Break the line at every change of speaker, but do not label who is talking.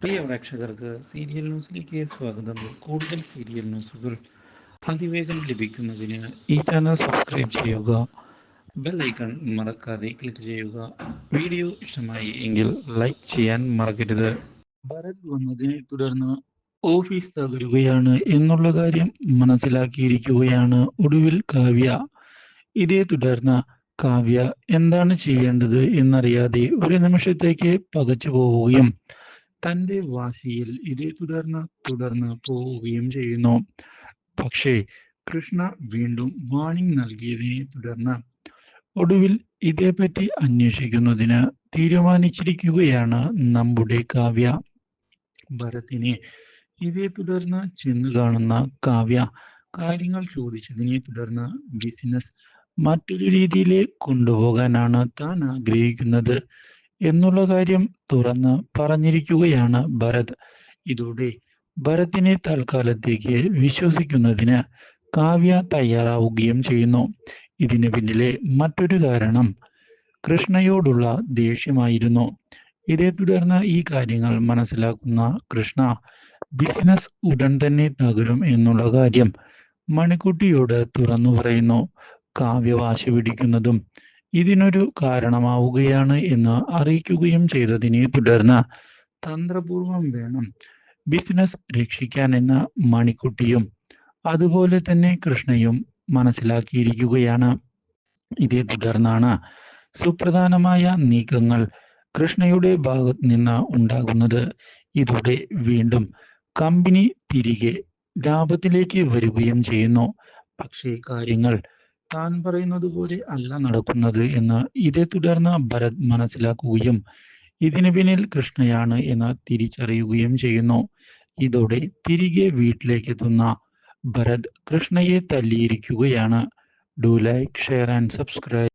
പ്രിയ പ്രേക്ഷകർക്ക് സീരിയൽ ന്യൂസിലേക്ക് സ്വാഗതം. കൂടുതൽ സീരിയൽ ന്യൂസുകൾ അതിവേഗം ലഭിക്കുന്നതിന് ഈ ചാനൽ സബ്സ്ക്രൈബ് ചെയ്യുക ബെൽ ഐക്കൺ മറക്കാതെ ക്ലിക്ക് ചെയ്യുക. വീഡിയോ ഇഷ്ടമായി എങ്കിൽ ലൈക്ക് ചെയ്യാൻ മറക്കരുത്. ഭരത് വന്നതിനെ തുടർന്ന് ഓഫീസ് തകരുകയാണ് എന്നുള്ള കാര്യം മനസ്സിലാക്കിയിരിക്കുകയാണ് ഒടുവിൽ കാവ്യ. ഇതേ തുടർന്ന് കാവ്യ എന്താണ് ചെയ്യേണ്ടത് എന്നറിയാതെ ഒരു നിമിഷത്തേക്ക് പകച്ചു പോവുകയും തന്റെ വാശിയിൽ ഇതേ തുടർന്ന് തുടർന്ന് പോവുകയും ചെയ്യുന്നു. പക്ഷേ കൃഷ്ണ വീണ്ടും വാണിംഗ് നൽകിയതിനെ തുടർന്ന് ഒടുവിൽ ഇതേപ്പറ്റി അന്വേഷിക്കുന്നതിന് തീരുമാനിച്ചിരിക്കുകയാണ് നമ്മുടെ കാവ്യ. ഭരത്തിനെ ഇതേ തുടർന്ന് ചെന്ന് കാണുന്ന കാവ്യ കാര്യങ്ങൾ ചോദിച്ചതിനെ തുടർന്ന് ബിസിനസ് മറ്റൊരു രീതിയിലേക്ക് കൊണ്ടുപോകാനാണ് താൻ ആഗ്രഹിക്കുന്നത്. എന്നുള്ള കാര്യം തുറന്ന് പറഞ്ഞിരിക്കുകയാണ് ഭരത്. ഇതോടെ ഭരത്തിനെ തൽക്കാലത്തേക്ക് വിശ്വസിക്കുന്നതിന് കാവ്യ തയ്യാറാവുകയും ചെയ്യുന്നു. ഇതിന് പിന്നിലെ മറ്റൊരു കാരണം കൃഷ്ണയോടുള്ള ദേഷ്യമായിരുന്നു. ഇതേ തുടർന്ന് ഈ കാര്യങ്ങൾ മനസ്സിലാക്കുന്ന കൃഷ്ണ ബിസിനസ് ഉടൻ തന്നെ തകരും എന്നുള്ള കാര്യം മണിക്കുട്ടിയോട് തുറന്നു പറയുന്നു. കാവ്യ വാശി പിടിക്കുന്നതും ഇതിനൊരു കാരണമാവുകയാണ് എന്ന് അറിയിക്കുകയും ചെയ്തതിനെ തുടർന്ന് തന്ത്രപൂർവം വേണം ബിസിനസ് രക്ഷിക്കാനെന്ന മണിക്കുട്ടിയും അതുപോലെ തന്നെ കൃഷ്ണയും മനസ്സിലാക്കിയിരിക്കുകയാണ്. ഇതേ തുടർന്നാണ് സുപ്രധാനമായ നീക്കങ്ങൾ കൃഷ്ണയുടെ ഭാഗത്ത് നിന്ന് ഉണ്ടാകുന്നത്. ഇതോടെ വീണ്ടും കമ്പനി തിരികെ ലാഭത്തിലേക്ക് വരികയും ചെയ്യുന്നു. പക്ഷേ കാര്യങ്ങൾ താൻ പറയുന്നത് പോലെ അല്ല നടക്കുന്നത് എന്ന് ഇതേ തുടർന്ന് ഭരത് മനസ്സിലാക്കുകയും ഇതിന് പിന്നിൽ കൃഷ്ണയാണ് എന്ന് തിരിച്ചറിയുകയും ചെയ്യുന്നു. ഇതോടെ തിരികെ വീട്ടിലേക്ക് എത്തുന്ന ഭരത് കൃഷ്ണയെ തല്ലിയിരിക്കുകയാണ്. Do like share and subscribe